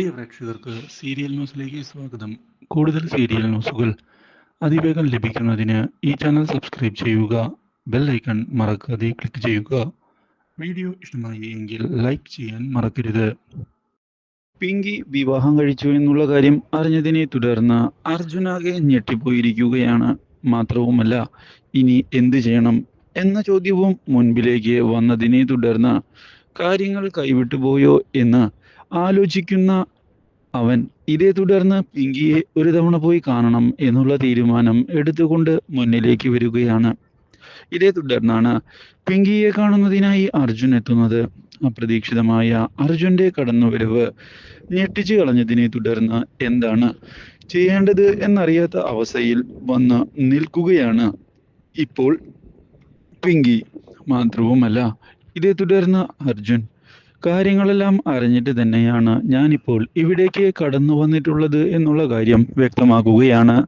പ്രിയ പ്രേക്ഷകർക്ക് സീരിയൽ ന്യൂസിലേക്ക് സ്വാഗതം. കൂടുതൽ സീരിയൽ ന്യൂസുകൾ അതിവേഗം ലഭിക്കുന്നതിന് ഈ ചാനൽ സബ്സ്ക്രൈബ് ചെയ്യുക ബെൽ ഐക്കൺ മറക്കാതെ ക്ലിക്ക് ചെയ്യുക. വീഡിയോ ഇഷ്ടമായി എങ്കിൽ ലൈക്ക് ചെയ്യാൻ മറക്കരുത്. പിങ്കി വിവാഹം കഴിച്ചു എന്നുള്ള കാര്യം അറിഞ്ഞതിനെ തുടർന്ന് അർജുനാകെ ഞെട്ടിപ്പോയിരിക്കുകയാണ്. മാത്രവുമല്ല ഇനി എന്തു ചെയ്യണം എന്ന ചോദ്യവും മുൻപിലേക്ക് വന്നതിനെ തുടർന്ന് കാര്യങ്ങൾ കൈവിട്ടുപോയോ എന്ന് ആലോചിക്കുന്ന അവൻ ഇതേ തുടർന്ന് പിങ്കിയെ ഒരു തവണ പോയി കാണണം എന്നുള്ള തീരുമാനം എടുത്തുകൊണ്ട് മുന്നിലേക്ക് വരികയാണ്. ഇതേ തുടർന്നാണ് പിങ്കിയെ കാണുന്നതിനായി അർജുൻ എത്തുന്നത്. അപ്രതീക്ഷിതമായ അർജുന്റെ കടന്നുവരവ് ഞെട്ടിച്ചു കളഞ്ഞതിനെ തുടർന്ന് എന്താണ് ചെയ്യേണ്ടത് എന്നറിയാത്ത അവസ്ഥയിൽ വന്ന് നിൽക്കുകയാണ് ഇപ്പോൾ പിങ്കി. മാത്രവുമല്ല ഇതേ തുടർന്ന് അർജുൻ കാര്യങ്ങളെല്ലാം അറിഞ്ഞിട്ട് തന്നെയാണ് ഞാനിപ്പോൾ ഇവിടേക്ക് കടന്നു വന്നിട്ടുള്ളത് എന്നുള്ള കാര്യം വ്യക്തമാക്കുകയാണ്.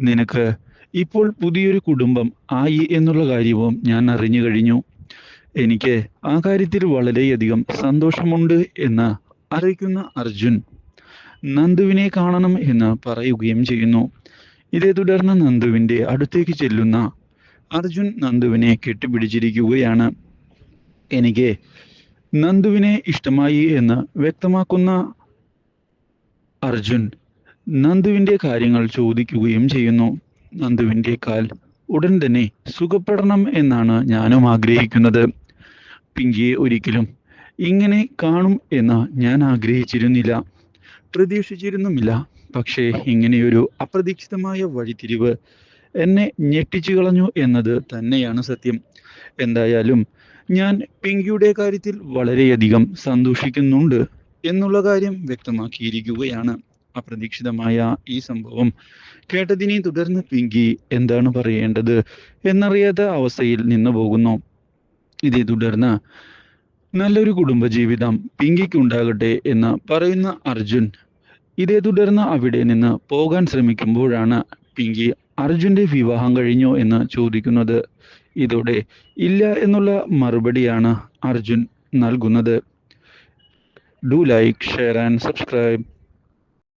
നിനക്ക് ഇപ്പോൾ പുതിയൊരു കുടുംബം ആയി എന്നുള്ള കാര്യവും ഞാൻ അറിഞ്ഞു കഴിഞ്ഞു. എനിക്ക് ആ കാര്യത്തിൽ വളരെയധികം സന്തോഷമുണ്ട് എന്ന് അറിയിക്കുന്ന അർജുൻ നന്ദുവിനെ കാണണം എന്ന് പറയുകയും ചെയ്യുന്നു. ഇതേ തുടർന്ന് നന്ദുവിന്റെ അടുത്തേക്ക് ചെല്ലുന്ന അർജുൻ നന്ദുവിനെ കെട്ടിപ്പിടിച്ചിരിക്കുകയാണ്. എനിക്ക് നന്ദുവിനെ ഇഷ്ടമായി എന്ന് വ്യക്തമാക്കുന്ന അർജുൻ നന്ദുവിന്റെ കാര്യങ്ങൾ ചോദിക്കുകയും ചെയ്യുന്നു. നന്ദുവിന്റെ കാൽ ഉടൻ തന്നെ സുഖപ്പെടണം എന്നാണ് ഞാനും ആഗ്രഹിക്കുന്നത്. പിങ്കിയെ ഒരിക്കലും ഇങ്ങനെ കാണും എന്ന് ഞാൻ ആഗ്രഹിച്ചിരുന്നില്ല. പ്രതീക്ഷിച്ചിരുന്നുമില്ല. പക്ഷേ ഇങ്ങനെയൊരു അപ്രതീക്ഷിതമായ വഴിതിരിവ് എന്നെ ഞെട്ടിച്ചു കളഞ്ഞു എന്നത് തന്നെയാണ് സത്യം. എന്തായാലും ഞാൻ പിങ്കിയുടെ കാര്യത്തിൽ വളരെയധികം സന്തോഷിക്കുന്നുണ്ട് എന്നുള്ള കാര്യം വ്യക്തമാക്കിയിരിക്കുകയാണ് അപ്രതീക്ഷിതമായ ഈ സംഭവം. കേട്ടതിനെ തുടർന്ന് പിങ്കി എന്താണ് പറയേണ്ടത് എന്നറിയാത്ത അവസ്ഥയിൽ നിന്നു പോകുന്നു. ഇതേ തുടർന്ന് നല്ലൊരു കുടുംബജീവിതം പിങ്കിക്ക് ഉണ്ടാകട്ടെ എന്ന് പറയുന്ന അർജുൻ ഇതേ തുടർന്ന് അവിടെ നിന്ന് പോകാൻ ശ്രമിക്കുമ്പോഴാണ് പിങ്കി അർജുന്റെ വിവാഹം കഴിഞ്ഞോ എന്ന് ചോദിക്കുന്നത് ഇതോടെ ഇല്ല എന്നുള്ള മറുപടിയാണ് അർജുൻ നൽകുന്നത്. Do like share and subscribe